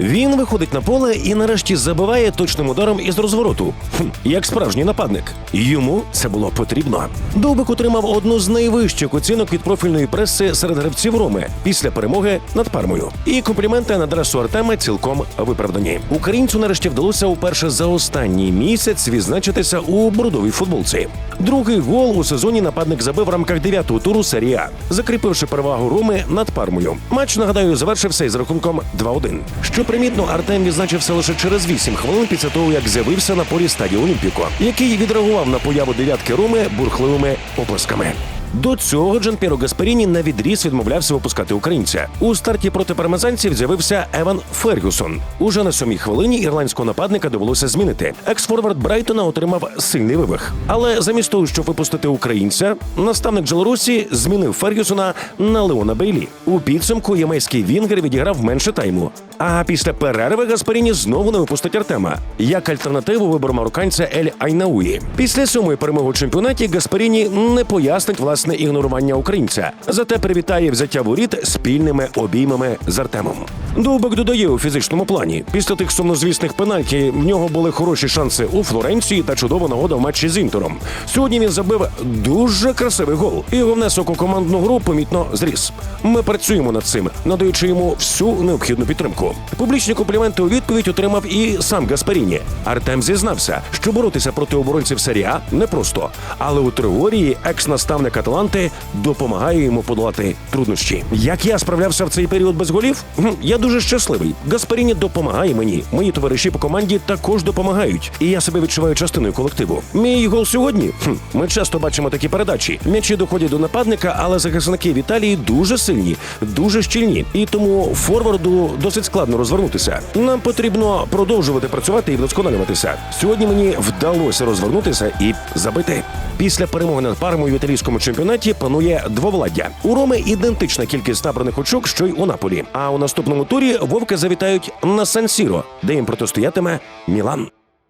Він виходить на поле і нарешті забиває точним ударом із розвороту, Хм, як справжній нападник. Йому це було потрібно. Довбик отримав одну з найвищих оцінок від профільної преси серед гравців Роми після перемоги над Пармою. І компліменти на адресу Артема цілком виправдані. Українцю нарешті вдалося уперше за останній місяць відзначитися у бородовій футболці. Другий гол у сезоні нападник забив в рамках дев'ятого туру серії А, закріпивши перевагу Роми над Пармою. Матч нагадаю завершився із рахунком 2-1. Що примітно, Артем відзначився лише через 8 хвилин після того, як з'явився на полі стадіо Олімпіко, який відреагував на появу дев'ятки Роми бурхливими оплесками. До цього Джан Пєро Гасперіні на відріз відмовлявся випускати українця. У старті проти пармезанців з'явився Еван Фергюсон. Уже на сьомій хвилині ірландського нападника довелося змінити. Екс-форвард Брайтона отримав сильний вивих. Але замість того, щоб випустити українця, наставник Джелорусі змінив Фергюсона на Леона Бейлі. У підсумку ямейський вінгер відіграв менше тайму. А після перерви Гасперіні знову не випустить Артема. Як альтернативу вибор марокканця Ель Айнауї. Після сьомої перемоги у чемпіонаті Гасперіні не пояснить власне ігнорування українця. Зате привітає взяття воріт спільними обіймами з Артемом. Довбик додає у фізичному плані. Після тих сумнозвісних пенальті в нього були хороші шанси у Флоренції та чудова нагода в матчі з Інтером. Сьогодні він забив дуже красивий гол. Його внесок у командну гру помітно зріс. Ми працюємо над цим, надаючи йому всю необхідну підтримку. Публічні компліменти у відповідь отримав і сам Гасперіні. Артем зізнався, що боротися проти оборонців серії А непросто, але у теорії екс-наставник Аталанти допомагає йому подолати труднощі. Як я справлявся в цей період без голів? Я дуже щасливий. Гасперіні допомагає мені. Мої товариші по команді також допомагають, і я себе відчуваю частиною колективу. Мій гол сьогодні. Хм, Ми часто бачимо такі передачі. М'ячі доходять до нападника, але захисники в Італії дуже сильні, дуже щільні, і тому форварду досить складно розвернутися. Нам потрібно продовжувати працювати і вдосконалюватися. Сьогодні мені вдалося розвернутися і забити. Після перемоги над пармою в італійському чемпіонаті панує двовладдя. У Роми ідентична кількість набраних очок, що й у Наполі. А у наступному турі вовки завітають на Сан-Сіро, де їм протистоятиме Мілан.